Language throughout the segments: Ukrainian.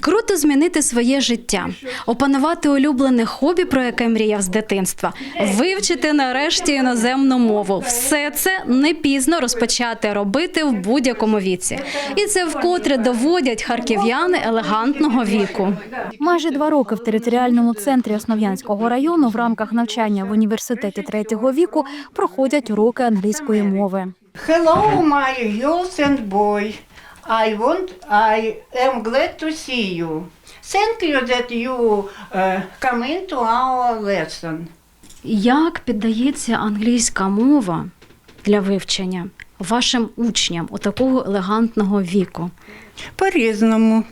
Круто змінити своє життя, опанувати улюблене хобі, про яке мріяв з дитинства, вивчити нарешті іноземну мову. Все це не пізно розпочати робити в будь-якому віці. І це вкотре доводять харків'яни елегантного віку. Майже два роки в територіальному центрі Основ'янського району в рамках навчання в університеті третього віку проходять уроки англійської мови. Hello, my girls and boy. I want. I am glad to see you. Thank you that you uh, come into our lesson. Як піддається англійська мова для вивчення вашим учням у такого елегантного віку? По-різному.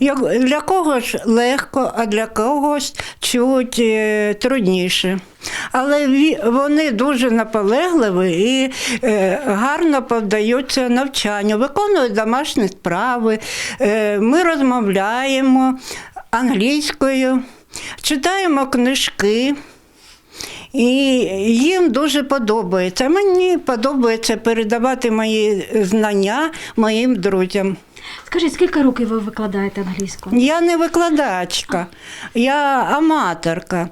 Як- Для когось легко, а для когось чуть е, трудніше. Але вони дуже наполегливі і е, гарно подаються навчанню, виконують домашні справи. Е, Ми розмовляємо англійською, читаємо книжки. І їм дуже подобається. Мені подобається передавати мої знання моїм друзям. Скажіть, скільки років ви викладаєте англійську? Я не викладачка, я аматорка.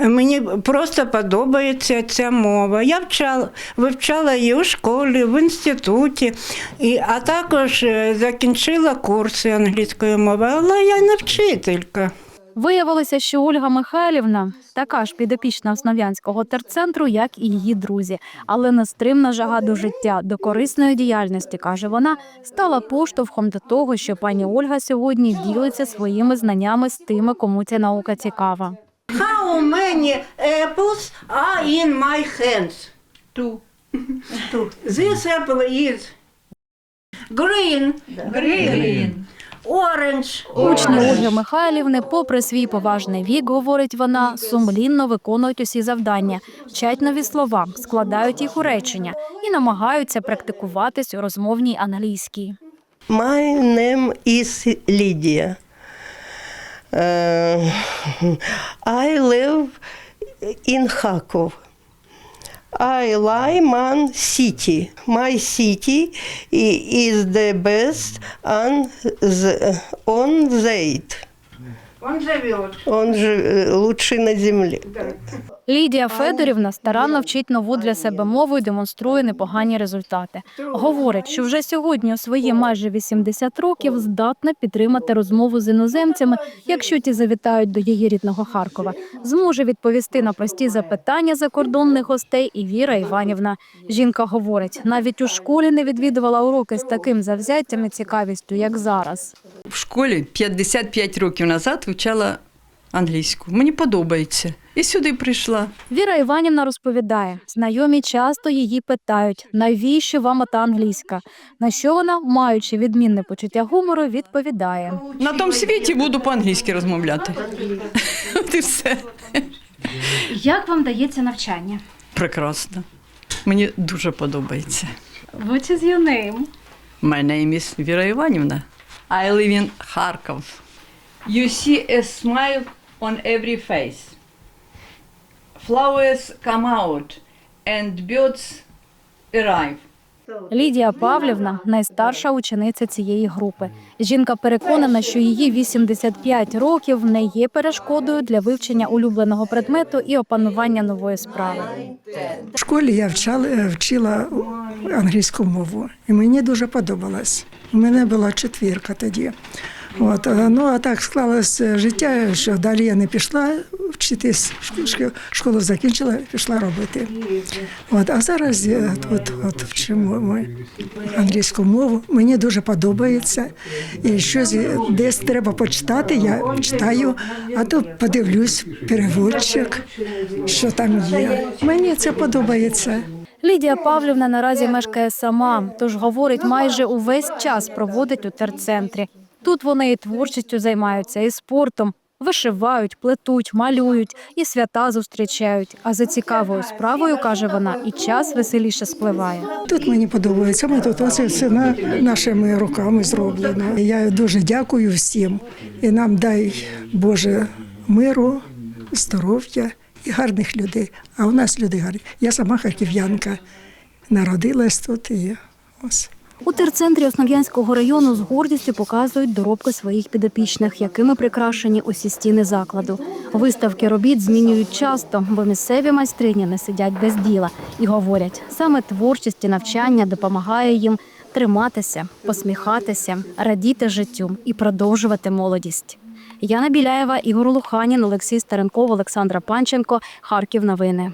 Мені просто подобається ця мова. Я вчала, вивчала її у школі, в інституті, і, а також е, закінчила курси англійської мови, але я не вчителька. Виявилося, що Ольга Михайлівна така ж підопічна Основ'янського терцентру, як і її друзі, але нестримна жага до життя, до корисної діяльності, каже вона, стала поштовхом до того, що пані Ольга сьогодні ділиться своїми знаннями з тими, кому ця наука цікава. How many apples are in my hands? Two. Two. This apple is green. Green. Orange. Учні Ольги Михайлівни, попри свій поважний вік, говорить вона, сумлінно виконують усі завдання, вчать нові слова, складають їх у речення і намагаються практикуватись у розмовній англійській. My name is Lydia. Uh, I live in Kharkov. I my city. My city is the best on the, on the Он живет. Он же э, лучший на земле. Лідія Федорівна старанно вчить нову для себе мову і демонструє непогані результати. Говорить, що вже сьогодні у свої майже 80 років здатна підтримати розмову з іноземцями, якщо ті завітають до її рідного Харкова. Зможе відповісти на прості запитання закордонних гостей і Віра Іванівна. Жінка говорить, навіть у школі не відвідувала уроки з таким завзяттям і цікавістю, як зараз. В школі 55 років назад вивчала англійську. Мені подобається. І сюди прийшла. Віра Іванівна розповідає, знайомі часто її питають, навіщо вам ота англійська? На що вона, маючи відмінне почуття гумору, відповідає. На тому світі буду по-англійськи розмовляти. От і все. Як вам дається навчання? Прекрасно. Мені дуже подобається. What is your name? My name is Віра Іванівна. I live in Kharkov. You see a smile on every face. Flowers come out and birds arrive. Лідія Павлівна найстарша учениця цієї групи. Жінка переконана, що її 85 років не є перешкодою для вивчення улюбленого предмету і опанування нової справи. В школі я вчала, вчила англійську мову, і мені дуже подобалось. У мене була четвірка тоді. От, е, ну а так склалося життя, що далі я не пішла вчитись, шк- шк- школу закінчила, пішла робити. От, а зараз тут от, вчимо ми англійську мову. Мені дуже подобається. І щось десь треба почитати, я читаю, а то подивлюсь переводчик, що там є. Мені це подобається. Лідія Павлівна наразі мешкає сама, тож говорить, майже увесь час проводить у терцентрі. Тут вони і творчістю займаються, і спортом. Вишивають, плетуть, малюють і свята зустрічають. А за цікавою справою, каже вона, і час веселіше спливає. Тут мені подобається. Ми тут оце все на нашими руками зроблено. Я дуже дякую всім і нам дай Боже миру, здоров'я і гарних людей. А у нас люди гарні. Я сама харків'янка, народилась тут і ось У терцентрі Основ'янського району з гордістю показують доробки своїх підопічних, якими прикрашені усі стіни закладу. Виставки робіт змінюють часто, бо місцеві майстрині не сидять без діла і говорять, саме творчість і навчання допомагає їм триматися, посміхатися, радіти життю і продовжувати молодість. Яна Біляєва, Ігор Луханін, Олексій Старенков, Олександра Панченко. Харків. Новини.